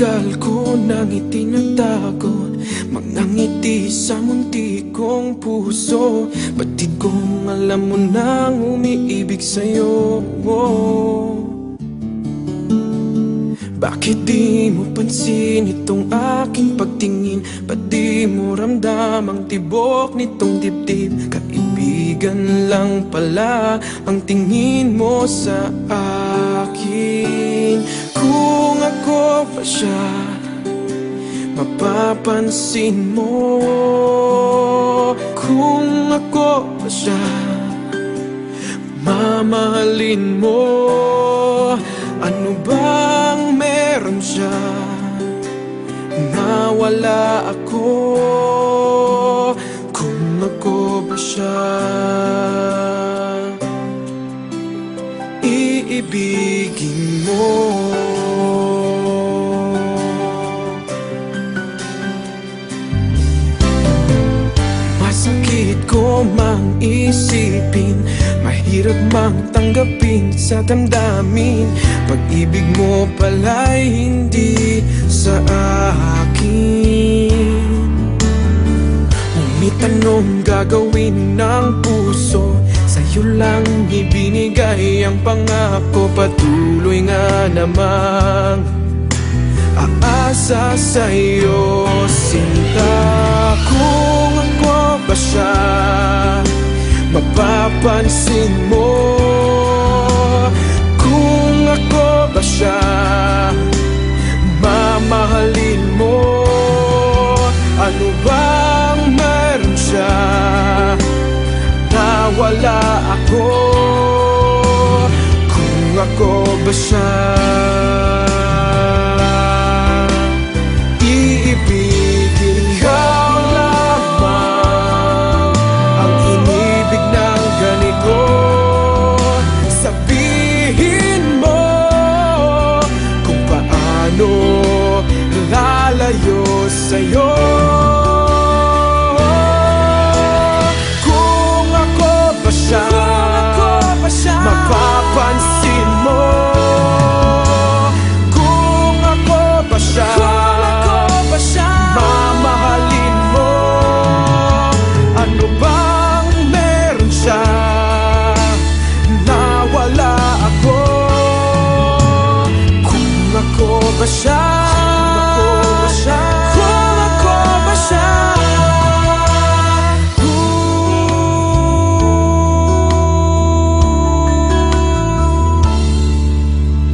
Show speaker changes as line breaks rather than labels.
ang itinatago Mga ngiti sa munti kong puso. Batid kong alam mo nang umiibig sa'yo. Bakit di mo pansin itong aking pagtingin? Ba't di mo ramdam ang tibok nitong dibdib? Kaibigan lang pala ang tingin mo sa akin. Kung ako pa siya. Mapapansin mo Kung ako pa siya. Mamahalin mo Ano bang meron siya? Nawala ako. Kung ako ba siya? Iibigin mo ko mang isipin. Mahirap mang tanggapin sa damdamin. Pag-ibig mo pala'y hindi sa akin. Ngunit anong gagawin ng puso. Sa'yo lang ibinigay ang pangako. Patuloy nga namang Aasa sa'yo sinta Kung Mapapansin mo? Kung ako ba siya Mamahalin mo? Ano bang meron siya Nawala ako? Kung ako ba siya tayo sa'yo. Kung ako ba siya, ako ba siya? mapapansin mo? Kung ako ba siya, ako mamahalin mo? Ano bang meron siya na wala ako? Kung ako ba siya